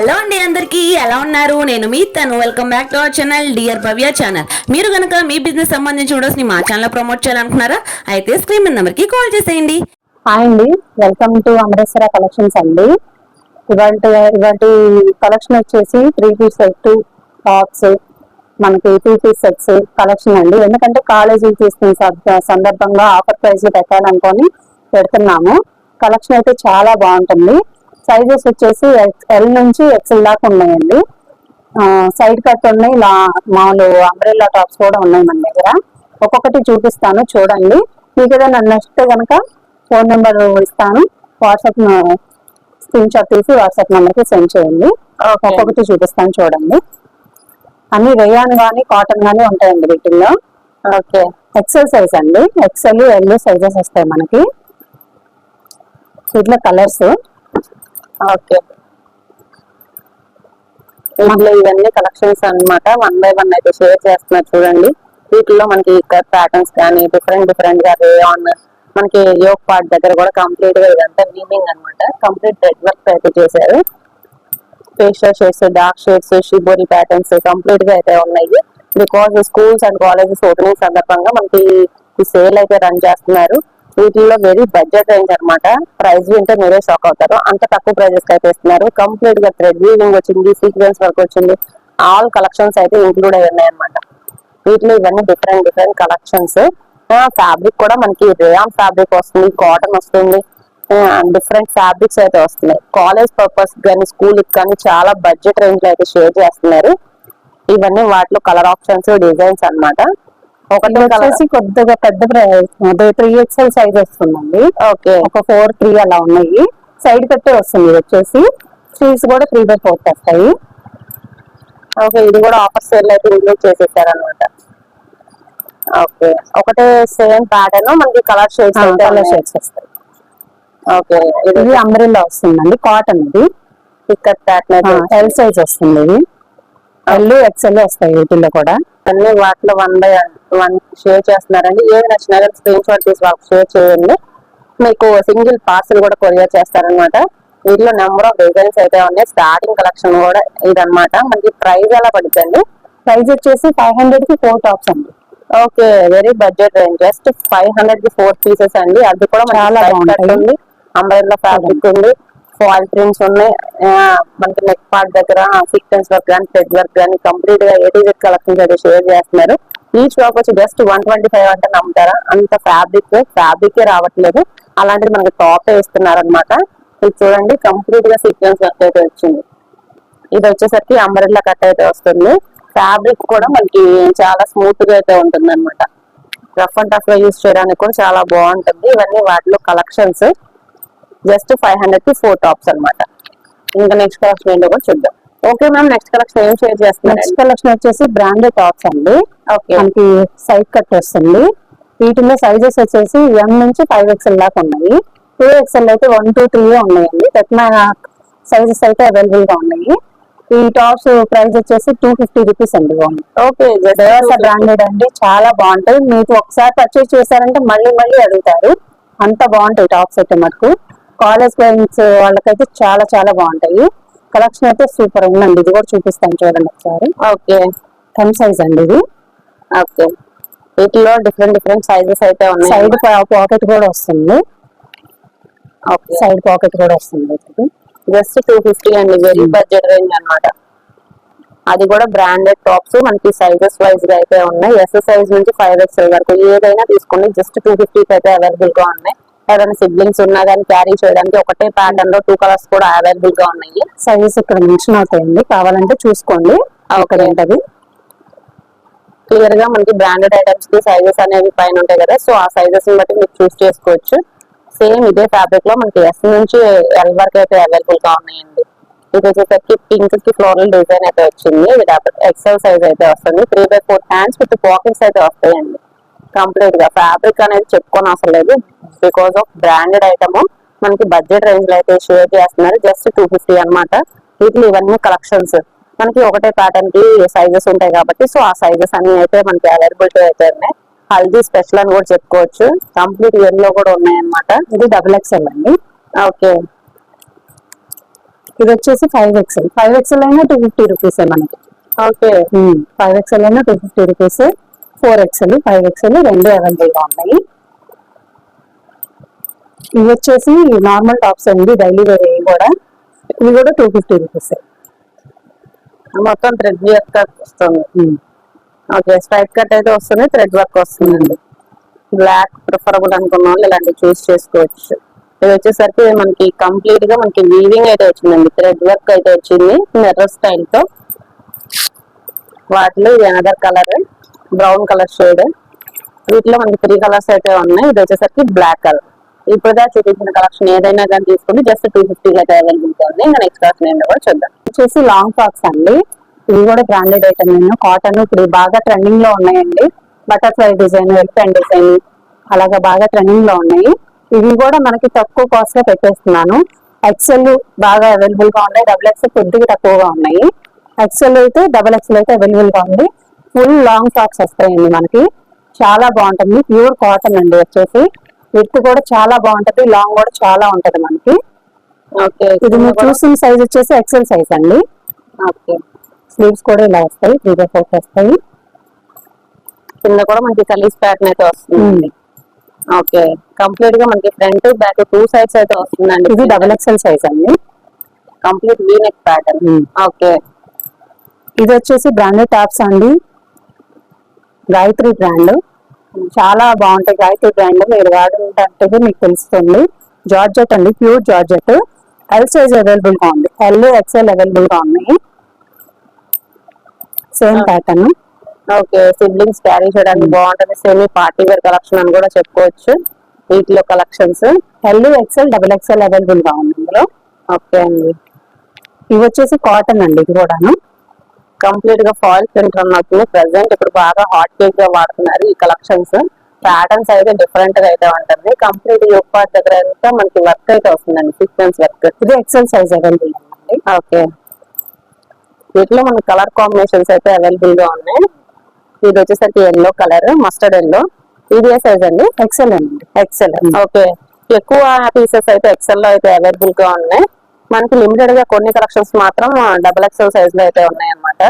Hello అండి అందరికీ ఎలా ఉన్నారు? నేను మీ తను. Welcome back to our channel dear Bhavya channel మీరు కనుక మీ బిజినెస్ సంబంధించి వీడియోస్ని మా ఛానల్ ప్రమోట్ చేయాలనుకున్నారా అయితే స్క్రీన్ మీద నెంబర్కి కాల్ చేసేయండి. హాయ్ అండి. వెల్కమ్ టు అమరేశ్వర కలెక్షన్స్ అండి. ఇవాళ ఇవాటి కలెక్షన్ వచ్చేసి త్రీ పీస్ సెట్ టాప్స్ మనకి టూ పీస్ సెట్స్ కలెక్షన్ అండి. ఎందుకంటే కాలేజీలు తీసుకున్న సందర్భంగా ఆఫర్ ప్రైస్ పెట్టాలనుకొని పెడుతున్నాము. కలెక్షన్ అయితే చాలా బాగుంటుంది. సైజెస్ వచ్చేసి ఎల్ నుంచి ఎక్సెల్ దాకా ఉన్నాయండి. సైడ్ కట్ ఉన్నాయి లా మామూలు అంబ్రెల్లా టాప్స్ కూడా ఉన్నాయి మన దగ్గర. ఒక్కొక్కటి చూపిస్తాను చూడండి. మీకు ఏదైనా నచ్చితే కనుక ఫోన్ నెంబర్ ఇస్తాను. వాట్సాప్ స్క్రీన్ షాట్ తీసి వాట్సాప్ నెంబర్కి సెండ్ చేయండి. ఒక్కొక్కటి చూపిస్తాను చూడండి. అన్ని రేయాన్ గానీ కాటన్ గానీ ఉంటాయండి వీటిల్లో. ఓకే. ఎక్సెల్ సైజ్ అండి. ఎక్సెల్ ఎల్ సైజెస్ వస్తాయి మనకి. వీటిలో కలర్స్ ఓకే. ఇందులో ఇవన్నీ కలెక్షన్స్ అన్నమాట. వన్ బై వన్ అయితే షేర్ చేస్తున్నారు చూడండి. వీటిలో మనకి ప్యాటర్న్స్ కానీ డిఫరెంట్ డిఫరెంట్గా రేయాన్ మనకి యోగ్ పార్ట్ దగ్గర కూడా కంప్లీట్గా ఇదంతా వీవింగ్ అన్నమాట. కంప్లీట్ రెడ్ వర్క్ అయితే చేశారు. Facial shades dark shades shibori patterns కంప్లీట్గా అయితే ఉన్నాయి. Because schools and colleges opening సందర్భంగా మనకి ఈ సేల్ అయితే రన్ చేస్తున్నారు. వీటిల్లో వెరీ బడ్జెట్ రేంజ్ అనమాట ప్రైస్ వింటే మీరే షాక్ అవుతారు. అంత తక్కువ ప్రైజెస్కి అయితే ఇస్తున్నారు కంప్లీట్గా థ్రెడ్ వీవింగ్ వచ్చింది సీక్వెన్స్ వర్క్ వచ్చింది. ఆల్ కలెక్షన్స్ అయితే ఇంక్లూడ్ అయి ఉన్నాయి అనమాట వీటిలో ఇవన్నీ డిఫరెంట్ డిఫరెంట్ కలెక్షన్స్ ఫ్యాబ్రిక్ కూడా మనకి రేయాన్ ఫ్యాబ్రిక్ వస్తుంది కాటన్ వస్తుంది. డిఫరెంట్ ఫ్యాబ్రిక్స్ అయితే వస్తున్నాయి. కాలేజ్ పర్పస్ కానీ స్కూల్కి కానీ చాలా బడ్జెట్ రేంజ్లో అయితే షేర్ చేస్తున్నారు. ఇవన్నీ వాటిలో కలర్ ఆప్షన్స్ డిజైన్స్ అనమాట ఒకటి వచ్చేసి కొద్దిగా పెద్ద ప్రైస్. త్రీ ఎక్స్ఎల్ సైజ్ వస్తుందండి. ఓకే ఒక ఫోర్ త్రీ అలా ఉన్నాయి. సైడ్ కట్టే వస్తుంది ఇది వచ్చేసి. స్లీవ్స్ కూడా త్రీ బై ఫోర్ వస్తాయి ఓకే ఇది కూడా ఆఫర్ సేల్ అయితే ఇంక్లూడ్ చేసేసారు అనమాట ఓకే ఒకటే సేమ్ ప్యాటర్న్ మనకి కలర్ షేడ్స్ కలర్ షేడ్స్ వస్తాయి. ఓకే ఇది అంబ్రెల్లా వస్తుందండి కాటన్ ఇది. పిక్కట్ ప్యాటర్న్ ఎల్ సైజ్ వస్తుంది ఇది. ఎల్ ఎక్స్ఎల్ వస్తాయి వీటిల్లో కూడా. అన్ని వాటిలో వన్ బై వన్ షేర్ చేస్తున్నారండి. ఏది నచ్చినా కానీ స్క్రీన్ షాట్ తీసి వాళ్ళకి షేర్ చేయండి. మీకు సింగిల్ పార్సల్ కూడా కొరియర్ చేస్తారనమాట వీటిలో నెంబర్ ఆఫ్ డిజైన్స్ అయితే ఉన్నాయి. స్టార్టింగ్ కలెక్షన్ కూడా ఇదన్నమాట. మనకి ప్రైస్ ఎలా పడుతుంది ప్రైస్ వచ్చేసి ఫైవ్ హండ్రెడ్కి ఫోర్ టాప్స్ అండి. Okay very budget range just five హండ్రెడ్కి ఫోర్ పీసెస్ అండి. అది కూడా చాలా. ఉంది అంబ్రెల్లా ఫ్యాబ్రిక్ ఉంది. ఫాల్ ప్రింట్స్ ఉన్నాయి. మనకి నెక్ పార్ట్ దగ్గర సీక్వెన్స్ వర్క్ కానీ థ్రెడ్ వర్క్ కానీ కంప్లీట్గా ఏటీజెడ్ కలెక్షన్స్ అయితే షేర్ చేస్తున్నారు. ఈ షాప్ వచ్చి జస్ట్ వన్ ట్వంటీ ఫైవ్ అంటే నమ్ముతారా? అంత ఫ్యాబ్రిక్ ఫ్యాబ్రిక్ రావట్లేదు. అలాంటిది మనకి టాప్ ఇస్తున్నారు అనమాట ఇది చూడండి కంప్లీట్గా సీక్వెన్స్ వర్క్ అయితే వచ్చింది. ఇది వచ్చేసరికి అంబ్రెల్లా కట్ అయితే వస్తుంది. ఫ్యాబ్రిక్ కూడా మనకి చాలా స్మూత్గా అయితే ఉంటుంది అనమాట రఫ్ అండ్ టఫ్గా యూస్ చేయడానికి కూడా చాలా బాగుంటుంది. ఇవన్నీ వాటిలో కలెక్షన్స్ జస్ట్ ఫైవ్ హండ్రెడ్కి ఫోర్ టాప్స్ అన్నమాట. ఇంకా నెక్స్ట్ కలెక్షన్ ఏంటో కూడా చూద్దాం. ఓకే మ్యామ్ నెక్స్ట్ కలెక్షన్ ఏం షేర్ చేస్తున్నారు? నెక్స్ట్ కలెక్షన్ వచ్చేసి బ్రాండెడ్ టాప్స్ అండి. ఓకే. మనకి సైడ్ కట్ వస్తుంది. వీటిలో సైజెస్ వచ్చేసి ఎం నుంచి ఫైవ్ ఎక్స్ఎల్ దాకా ఉన్నాయి. టూ ఎక్స్ఎల్ అయితే వన్ టూ త్రీ ఉన్నాయి పెట్టిన సైజెస్ అయితే అవైలబుల్గా ఉన్నాయి. ఈ టాప్స్ ప్రైస్ వచ్చేసి టూ ఫిఫ్టీ రూపీస్ అండి ఓకే దేవస బ్రాండెడ్ అండి. చాలా బాగుంటాయి. మీకు ఒకసారి పర్చేస్ చేశారంటే మళ్ళీ మళ్ళీ అడుగుతారు. అంత బాగుంటాయి టాప్స్ అయితే మటుకు. కాలేజ్ ఫ్రెండ్స్ వాళ్ళకైతే చాలా చాలా బాగుంటాయి. కలెక్షన్ అయితే సూపర్ ఉందండి. ఇది కూడా చూపిస్తాను చూడండి ఒకసారి. ఓకే. టెన్ సైజ్ అండి ఇది. ఓకే. వీటిలో డిఫరెంట్ డిఫరెంట్ సైజెస్ అయితే ఉన్నాయి. సైడ్ పాకెట్ కూడా వస్తుంది. ఓకే. సైడ్ పాకెట్ కూడా వస్తుంది. జస్ట్ టూ ఫిఫ్టీ అండి. వెరీ బడ్జెట్ రేంజ్ అన్నమాట. అది కూడా బ్రాండెడ్ టాప్స్. మనకి సైజెస్ వైజ్గా అయితే ఉన్నాయి. ఎస్ సైజ్ నుంచి ఫైవ్ ఎక్స్ఎల్ వరకు ఏదైనా తీసుకోండి జస్ట్ టూ ఫిఫ్టీకి అయితే అవైలబుల్గా ఉన్నాయి. ఎవరైనా సిబ్లింగ్స్ ఉన్నా కానీ క్యారీ చేయడానికి ఒకటే ప్యాటర్న్లో టూ కలర్స్ కూడా అవైలబుల్గా ఉన్నాయి. సైజెస్ ఇక్కడ మెన్షన్ అవుతాయండి. కావాలంటే చూసుకోండి. అక్కడ ఏంటది క్లియర్గా మనకి బ్రాండెడ్ ఐటమ్స్కి సైజెస్ అనేవి పైన ఉంటాయి కదా. సో ఆ సైజెస్ని బట్టి మీరు చూస్ చేసుకోవచ్చు. సేమ్ ఇదే ఫ్యాబ్రిక్లో మనకి ఎస్ నుంచి ఎల్ వరకు అయితే అవైలబుల్గా ఉన్నాయండి. ఇది వచ్చేసరికి పింక్కి ఫ్లోరల్ డిజైన్ అయితే వచ్చింది. ఇది ఎక్సెల్ సైజ్ అయితే వస్తుంది. Three by four hands with pockets అయితే వస్తాయండి. కంప్లీట్గా. ఫ్యాబ్రిక్ అనేది చెప్పుకొని అవసరం లేదు. బికాస్ ఆఫ్ బ్రాండెడ్ ఐటమ్ మనకి బడ్జెట్ రేంజ్లో అయితే షేర్ చేస్తున్నారు. జస్ట్ టూ ఫిఫ్టీ అనమాట వీటిలో ఇవన్నీ కలెక్షన్స్ మనకి ఒకటే ప్యాటర్న్కి సైజెస్ ఉంటాయి కాబట్టి సో ఆ సైజెస్ అన్ని అయితే మనకి అవైలబిలిటీ అయితే ఉన్నాయి. హల్దీ స్పెషల్ అని కూడా చెప్పుకోవచ్చు. కంప్లీట్ ఎల్లో కూడా ఉన్నాయి అనమాట ఇది డబుల్ ఎక్స్ఎల్ అండి. ఓకే ఇది వచ్చేసి ఫైవ్ ఎక్స్ఎల్ ఫైవ్ ఎక్స్ఎల్ అయినా టూ ఫిఫ్టీ రూపీస్ మనకి. ఓకే ఫైవ్ ఎక్స్ఎల్ అయినా two fifty rupees four XL five XL రెండు అవైలబుల్గా ఉన్నాయి. ఇవి వచ్చేసి నార్మల్ టాప్స్ అండి డైలీ వేర్ ఇవి కూడా. ఇవి కూడా టూ ఫిఫ్టీ రూపీస్ మొత్తం థ్రెడ్ వర్క్ వస్తుంది. ఓకే స్ట్రైట్ కట్ అయితే వస్తుంది థ్రెడ్ వర్క్ వస్తుందండి. బ్లాక్ ప్రిఫరబుల్ అనుకున్న వాళ్ళు ఇలాంటివి చూస్ చేసుకోవచ్చు. ఇది వచ్చేసరికి మనకి కంప్లీట్గా మనకి వీవింగ్ అయితే వచ్చిందండి. థ్రెడ్ వర్క్ అయితే వచ్చింది మిర్రర్ స్టైల్తో వాటిలో ఇది another colour brown colour shade. వీటిలో మనకి త్రీ కలర్స్ అయితే ఉన్నాయి. ఇది వచ్చేసరికి బ్లాక్ కలర్. ఇప్పుడుదా చూపించిన కలెక్షన్ ఏదైనా కానీ తీసుకుంటే జస్ట్ టూ ఫిఫ్టీ అయితే అవైలబుల్ ఉంది. ఇంకా నెక్స్ట్ కలెక్షన్ ఏంటో కూడా చూద్దాం. వచ్చేసి లాంగ్ ఫ్రాక్స్ అండి. ఇవి కూడా బ్రాండెడ్ ఐటమ్ నేను కాటన్ ఇప్పుడు బాగా ట్రెండింగ్లో ఉన్నాయండి. బటర్ఫ్లై డిజైన్ ఎలిఫెంట్ డిజైన్ అలాగా బాగా ట్రెండింగ్లో ఉన్నాయి. ఇవి కూడా మనకి తక్కువ కాస్ట్లో పెట్టేస్తున్నాను. ఎక్సెల్ బాగా అవైలబుల్గా ఉన్నాయి. డబుల్ ఎక్సెల్ కొద్దిగా తక్కువగా ఉన్నాయి. ఎక్సెల్ అయితే డబుల్ ఎక్సెల్ అయితే అవైలబుల్గా ఉంది. ఫుల్ లాంగ్ ఫ్రాక్స్ వస్తాయండి మనకి. చాలా బాగుంటుంది. ప్యూర్ కాటన్ అండి వచ్చేసి. విత్ కూడా చాలా బాగుంటది. లాంగ్ కూడా చాలా ఉంటది మనకి. ఓకే. ఇది మీరు చూసిన సైజ్ వచ్చేసి ఎక్సెల్ సైజ్ అండి. ఓకే. స్లీవ్స్ కూడా ఇలా వస్తాయి. త్రీ బై ఫోర్ వస్తాయి. కింద కూడా మనకి కలీస్ ప్యాటర్న్ అయితే వస్తుంది ఓకే. కంప్లీట్గా మనకి ఫ్రంట్ బ్యాక్ టూ సైడ్స్ అయితే వస్తుందండి. ఇది డబల్ ఎక్సెల్ సైజ్ అండి. Complete V neck pattern. Okay. ఇది వచ్చేసి బ్రాండెడ్ టాప్స్ అండి. గాయత్రి బ్రాండ్. చాలా బాగుంటాయి గాయత్రి బ్రాండ్ మీరు వాడుంటే మీకు తెలుస్తుంది. జార్జెట్ అండి ప్యూర్ జార్జెట్. ఎల్ సైజ్ అవైలబుల్గా ఉంది ఎల్ ఎక్స్ఎల్ అవైలబుల్గా ఉన్నాయి same pattern okay siblings carry చేయడానికి బాగుంటుంది. సెమీ పార్టీ వేర్ కలెక్షన్ అని కూడా చెప్పుకోవచ్చు. వీటిలో collections. L XL double XL అవైలబుల్గా ఉంది ఇందులో. ఓకే అండి. ఇవి వచ్చేసి కాటన్ అండి ఇది కూడాను. కంప్లీట్గా ఫాయిల్ ప్రింట్ ఉన్నట్టు ప్రెసెంట్ ఇప్పుడు బాగా హాట్ కేక్గా వాడుతున్నారు ఈ కలెక్షన్స్ ప్యాటర్న్స్ అయితే డిఫరెంట్గా అయితే ఉంటుంది. కంప్లీట్ యోగ్ పార్ట్ దగ్గర అంతా మనకి వర్క్ అయితే వస్తుందండి సీక్వెన్స్ వర్క్ ఇది ఎక్స్ఎల్ సైజ్ అవైలబుల్ అండి ఓకే వీటిలో మనకి కలర్ కాంబినేషన్స్ అయితే అవైలబుల్గా ఉన్నాయి. ఇది వచ్చేసరికి ఎల్లో కలర్ మస్టర్డ్ ఎల్లో ఇది ఏ సైజ్ అండి? ఎక్సెల్ అండి. ఎక్సెల్ ఓకే ఎక్కువ పీసెస్ అయితే ఎక్సెల్లో అయితే అవైలబుల్గా ఉన్నాయి. మనకి లిమిటెడ్గా కొన్ని కలెక్షన్స్ మాత్రం డబుల్ ఎక్సెల్ సైజ్లో అయితే ఉన్నాయి అన్నమాట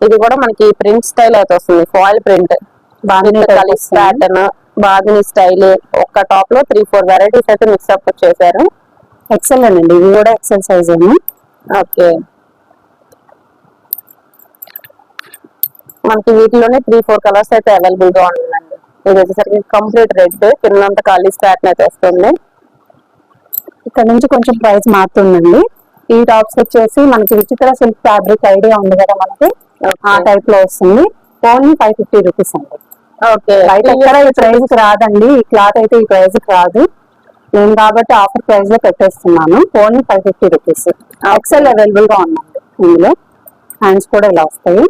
ఇది కూడా మనకి ప్రింట్ స్టైల్ అయితే వస్తుంది ఫాయిల్ ప్రింట్ ప్యాటర్న్ బాగుని స్టైల్ ఒక్క టాప్లో త్రీ ఫోర్ వెరైటీస్ అయితే మిక్స్ అప్ చేశారు. ఎక్సెల్ అండి ఇవి కూడా ఎక్సెల్ సైజ్ ఓకే. మనకి వీటిలోనే త్రీ ఫోర్ కలర్స్ అయితే అవైలబుల్గా ఉందండి. ఇది వచ్చేసరికి కంప్లీట్ రెడ్ కిందంత ఖాళీ ప్యాటర్న్ అయితే వస్తుంది. ఇక్కడ నుంచి కొంచెం ప్రైస్ మారుతుందండి. ఈ టాప్స్ వచ్చేసి మనకి విచిత్ర సిల్క్ ఫ్యాబ్రిక్ ఐడియా ఉంది కదా మనకి. ఆ టైప్లో వస్తుంది. ఓన్లీ ఫైవ్ ఫిఫ్టీ రూపీస్ అండి. ఓకే బయట ఎక్కడ ఈ ప్రైస్కి రాదండి. ఈ క్లాత్ అయితే ఈ ప్రైస్కి రాదు. నేను కాబట్టి ఆఫర్ ప్రైస్లో పెట్టేస్తున్నాను. Only five fifty rupees XL అవైలబుల్గా ఉందండి ఇందులో. హ్యాండ్స్ కూడా ఇలా వస్తాయి.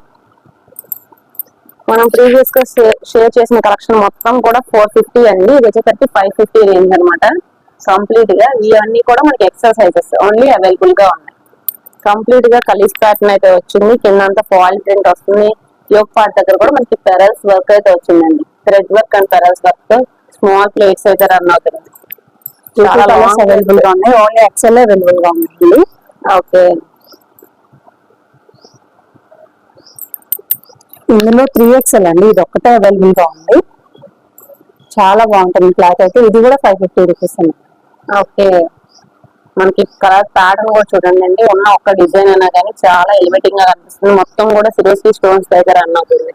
మనం ప్రీవియస్గా షేర్ చేసిన కలెక్షన్ మొత్తం కూడా ఫోర్ ఫిఫ్టీ అండి. ఇది వచ్చేసరికి ఫైవ్ ఫిఫ్టీ రేంజ్ అనమాట. కంప్లీట్గా ఇవన్నీ కూడా మనకి ఎక్సెల్ సైజెస్ ఓన్లీ అవైలబుల్గా ఉన్నాయి. కంప్లీట్గా కలిసి ప్యాటర్న్ అయితే వచ్చింది. కింద అంతా ఫాయిల్ ప్రింట్ వస్తుంది. యోగ్ పార్ట్ దగ్గర కూడా మనకి పెరల్స్ వర్క్ అయితే వచ్చిందండి. Thread work and pearls work small plates అయితే రన్ అవుతుంది చాలా కలర్స్ అవైలబుల్గా ఉన్నాయి. ఓన్లీ ఎక్సెల్ అవైలబుల్గా ఉంది ఓకే. ఇందులో త్రీ ఎక్స్ఎల్ అండి. ఇది ఒక్కటే అవైలబుల్గా ఉంది. చాలా బాగుంటుంది. క్లాత్ అయితే ఇది కూడా ఫైవ్ ఫిఫ్టీ రూపీస్ అండి. ఓకే. మనకి కలర్ ప్యాటర్న్ కూడా చూడండి అండి ఉన్న ఒక్క డిజైన్ అయినా కానీ చాలా ఎలివేటింగ్గా కనిపిస్తుంది. మొత్తం కూడా సిరియస్లీ స్టోన్స్ దగ్గర రన్ అవుతుంది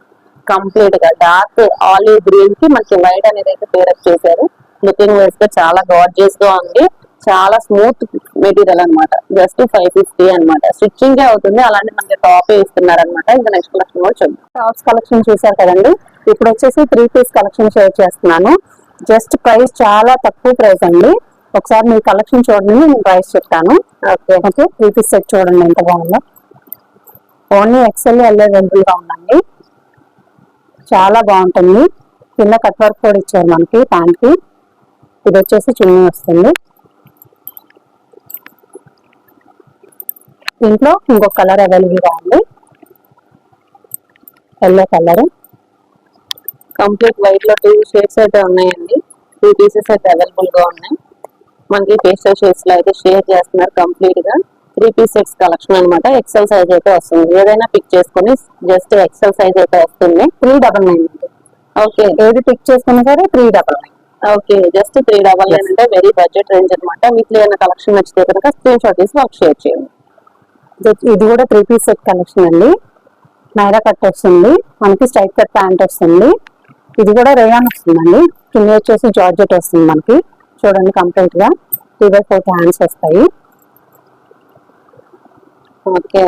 కంప్లీట్గా. డార్క్ ఆలివ్ గ్రీన్కి మనకి వైట్ అనేది అయితే పేరప్ చేశారు. లుకింగ్ వైస్గా చాలా గార్జియస్గా ఉంది. చాలా స్మూత్ మెటీరియల్ అనమాట జస్ట్ ఫైవ్ ఫిఫ్టీ అనమాట స్టిచ్చింగ్ అవుతుంది. అలాంటి మనకి టాప్ ఇస్తున్నారు అనమాట ఇంకా నెక్స్ట్ కలెక్షన్ కూడా చూద్దాం. టాప్స్ కలెక్షన్ చూసారు కదండి. ఇప్పుడు వచ్చేసి త్రీ పీస్ కలెక్షన్ షేర్ చేస్తున్నాను. జస్ట్ ప్రైస్ చాలా తక్కువ ప్రైస్ అండి. ఒకసారి మీ కలెక్షన్ చూడండి నేను ప్రైస్ చెప్తాను. Okay okay three piece set చూడండి ఎంత బాగుందో. ఓన్లీ ఎక్సెల్ ఎల్ అవైలబుల్ ఉందండి. చాలా బాగుంటుంది. కింద కట్ వర్క్ కూడా ఇచ్చారు మనకి ప్యాంట్కి. ఇది వచ్చేసి చున్నీ వస్తుంది. దీంట్లో ఇంకొక కలర్ అవైలబుల్గా ఉంది. ఎల్లో కలర్ కంప్లీట్ వైట్లో టూ షేడ్స్ అయితే ఉన్నాయండి. టూ పీసెస్ అయితే అవైలబుల్గా ఉన్నాయి. మనకి పేస్టల్ షేడ్స్లో అయితే షేర్ చేస్తున్నారు కంప్లీట్గా. త్రీ పీస్ సెట్స్ కలెక్షన్ అన్నమాట. ఎక్సెల్ సైజ్ అయితే వస్తుంది. ఏదైనా పిక్ చేసుకొని జస్ట్ ఎక్సెల్ సైజ్ అయితే వస్తుంది. త్రీ డబల్ నైన్ ఓకే ఏది పిక్ చేసుకున్నా సరే three double nine okay just three double nine అంటే వెరీ బడ్జెట్ రేంజ్ అనమాట వీటిలో ఏమైనా కలెక్షన్ నచ్చితే కనుక స్క్రీన్ షాట్ తీసి మాకు షేర్ చేయండి. ఇది కూడా త్రీ పీస్ సెట్ కలెక్షన్ అండి. నైరా కట్ వస్తుంది. మనకి స్ట్రైట్ కట్ ప్యాంట్ వస్తుంది. ఇది కూడా రేయాన్ వస్తుందండి. కింద వచ్చేసి జార్జెట్ వస్తుంది మనకి. చూడండి కంప్లీట్గా. త్రీ బై ఫోర్ హ్యాండ్స్ వస్తాయి. ఓకే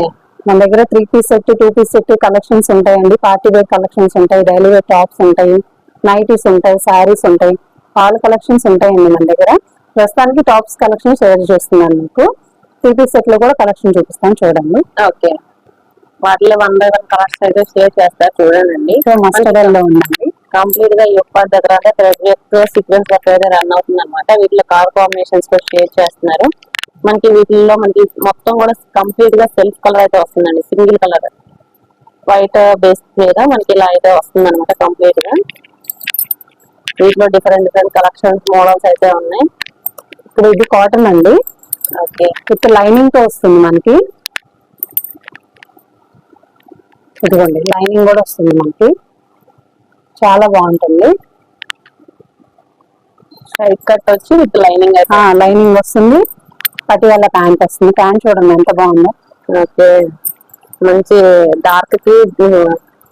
మన దగ్గర three piece set two piece set collections ఉంటాయండి. పార్టీ వేర్ కలెక్షన్స్ ఉంటాయి డైలీ వేర్ టాప్స్ ఉంటాయి నైటీస్ ఉంటాయి శారీస్ ఉంటాయి. ఆల్ కలెక్షన్స్ ఉంటాయండి మన దగ్గర. ప్రస్తుతానికి టాప్స్ కలెక్షన్ షేర్ చేస్తున్నాను మీకు. త్రీ పీస్ సెట్లో కూడా కలెక్షన్ చూపిస్తాను చూడండి. ఓకే వాటిలో వన్ బై వన్ కలర్స్ అయితే షేర్ చేస్తారు చూడండి. సో మస్టర్డ్లో ఉందండి కంప్లీట్గా యొక్క దగ్గర ప్రతి థ్రెడ్ వర్క్ సీక్వెన్స్ వర్క్ అయితే రన్ అవుతుంది అనమాట వీటిలో కలర్ కాంబినేషన్స్ కూడా షేర్ చేస్తున్నారు. మనకి వీటిల్లో మనకి మొత్తం కూడా కంప్లీట్గా సెల్ఫ్ కలర్ అయితే వస్తుందండి. Single colour. వైట్ బేస్ మీద మనకి ఇలా అయితే వస్తుంది అనమాట కంప్లీట్గా వీటిలో డిఫరెంట్ డిఫరెంట్ కలెక్షన్స్ మోడల్స్ అయితే ఉన్నాయి. ఇప్పుడు ఇది కాటన్ అండి. ఓకే. విత్ లైనింగ్తో వస్తుంది మనకి. ఇదిగోండి లైనింగ్ కూడా వస్తుంది మనకి. చాలా బాగుంటుంది. స్ట్రైట్ కట్ వచ్చి విత్ లైనింగ్ లైనింగ్ వస్తుంది. పటియాల ప్యాంట్ వస్తుంది. ప్యాంట్ చూడండి ఎంత బాగుందో. ఓకే. మంచి డార్క్కి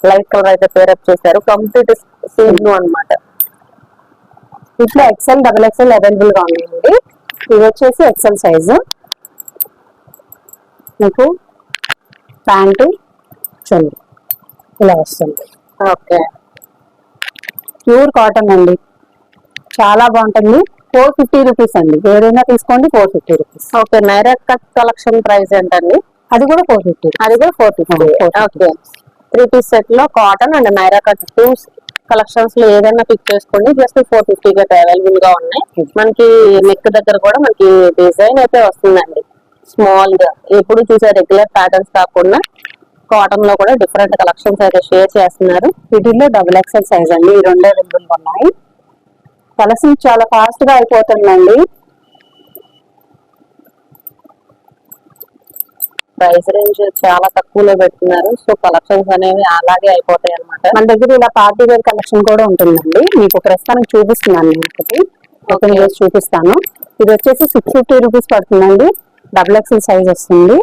లైట్ కలర్ అయితే పేరప్ చేశారు. కంప్లీట్ సీ బ్లూ అనమాట ఇట్లా ఎక్సెల్ డబుల్ ఎక్సెల్ అవైలబుల్గా ఉన్నాయండి ఇది వచ్చేసి ఎక్సెల్ సైజు మీకు ప్యాంటు చల్లి. ఇలా వస్తుంది. ఓకే. ప్యూర్ కాటన్ అండి. చాలా బాగుంటుంది. ఫోర్ ఫిఫ్టీ రూపీస్ అండి. ఏదైనా తీసుకోండి four fifty rupees okay Naira cut collection price ఏంటండి అది కూడా ఫోర్ ఫిఫ్టీ అది కూడా four fifty 450. Okay. Three piece సెట్లో cotton and Naira cut two కలెక్షన్స్లో ఏదైనా పిక్ చేసుకోండి. జస్ట్ ఫోర్ ఫిఫ్టీ కి అవైలబుల్గా ఉన్నాయి. మనకి నెక్ దగ్గర కూడా మనకి డిజైన్ అయితే వస్తుందండి. స్మాల్గా. ఎప్పుడు చూసే రెగ్యులర్ ప్యాటర్న్స్ కాకుండా కాటన్లో కూడా డిఫరెంట్ కలెక్షన్స్ అయితే షేర్ చేస్తున్నారు. వీటిల్లో డబుల్ ఎక్సెల్ సైజ్ అండి. ఈ రెండే అవైలబుల్ ఉన్నాయి. కలెక్షన్ చాలా ఫాస్ట్గా అయిపోతుందండి. ప్రైస్ రేంజ్ చాలా తక్కువలో పెడుతున్నారు. సో కలెక్షన్స్ అనేవి అలాగే అయిపోతాయి అనమాట మన దగ్గర ఇలా పార్టీ వేర్ కలెక్షన్ కూడా ఉంటుందండి. మీకు ప్రస్తుతానికి చూపిస్తున్నాను నేను ఒకటి. ఓపెన్ చేసి చూపిస్తాను. ఇది వచ్చేసి సిక్స్ ఫిఫ్టీ రూపీస్ పడుతుందండి. డబుల్ ఎక్సెల్ సైజ్ వస్తుంది.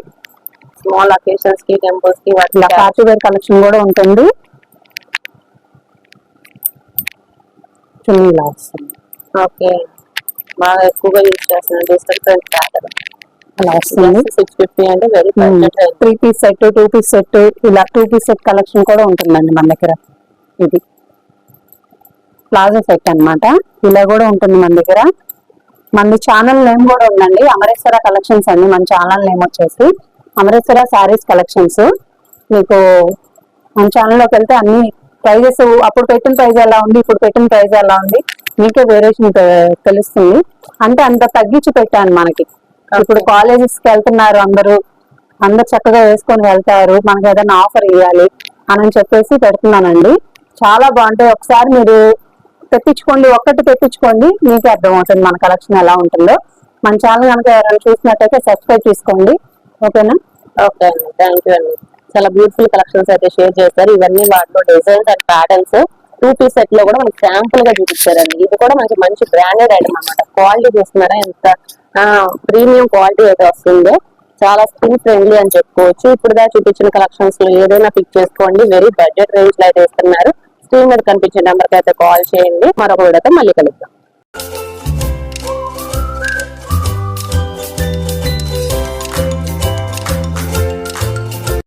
స్మాల్ అకేషన్స్కి టెంపుల్స్కి ఇలా వాటి పార్టీ వేర్ కలెక్షన్ కూడా ఉంటుంది. చున్నీ ఓకే బాగా ఎక్కువగా యూజ్ చేస్తున్నారు. డిఫరెంట్ ప్యాటర్న్ అలా వస్తుంది సిక్స్ ఫిఫ్టీ అంటే very three piece set two piece set ఇలా టూ పీస్ సెట్ కలెక్షన్ కూడా ఉంటుందండి మన దగ్గర. ఇది. ప్లాజో సెట్ అన్నమాట. ఇలా కూడా ఉంటుంది మన దగ్గర. మన ఛానల్ నేమ్ కూడా ఉందండి. అమరేశ్వర కలెక్షన్స్ అండి. మన ఛానల్ నేమ్ వచ్చేసి. అమరేశ్వర శారీస్ కలెక్షన్స్ మీకు మన ఛానల్లోకి వెళ్తే అన్ని ప్రైజెస్ అప్పుడు పెట్టిన ప్రైస్ ఎలా ఉంది ఇప్పుడు పెట్టిన ప్రైస్ ఎలా ఉంది మీకే వేరియేషన్ తెలుస్తుంది. అంటే అంత తగ్గించి పెట్టాను మనకి. ఇప్పుడు కాలేజెస్కి వెళ్తున్నారు అందరూ. అందరు చక్కగా వేసుకొని వెళ్తారు. మనకి ఏదైనా ఆఫర్ ఇవ్వాలి అని చెప్పేసి పెడుతున్నానండి. చాలా బాగుంటాయి. ఒకసారి మీరు తెప్పించుకోండి ఒక్కటి తెప్పించుకోండి మీకే అర్థమవుతుంది మన కలెక్షన్ ఎలా ఉంటుందో. మన ఛానల్ కనుక ఎవరైనా చూసినట్టయితే సబ్స్క్రైబ్ చేసుకోండి. ఓకేనా? ఓకే అండి. థ్యాంక్ యూ అండి. చాలా బ్యూటిఫుల్ కలెక్షన్స్ అయితే షేర్ చేశారు. ఇవన్నీ వాటిలో designs and patterns two piece సెట్లో కూడా మనకి శాంపుల్గా చూపించారండి. ఇది కూడా మనకి మంచి బ్రాండెడ్ ఐటమ్ అన్నమాట. క్వాలిటీ చూస్తున్నారా? ఎంత ప్రీమియం క్వాలిటీ అయితే వస్తుందో. చాలా స్కిన్ ఫ్రెండ్లీ అని చెప్పుకోవచ్చు. ఇప్పుడు దా చూపించిన కలెక్షన్స్లో ఏదైనా పిక్ చేసుకోండి. వెరీ బడ్జెట్ రేంజ్లో అయితే ఇస్తున్నారు. స్క్రీన్ మీద కనిపించే నెంబర్కి అయితే కాల్ చేయండి. మరొక వీడియోతో మళ్ళీ కలుద్దాం.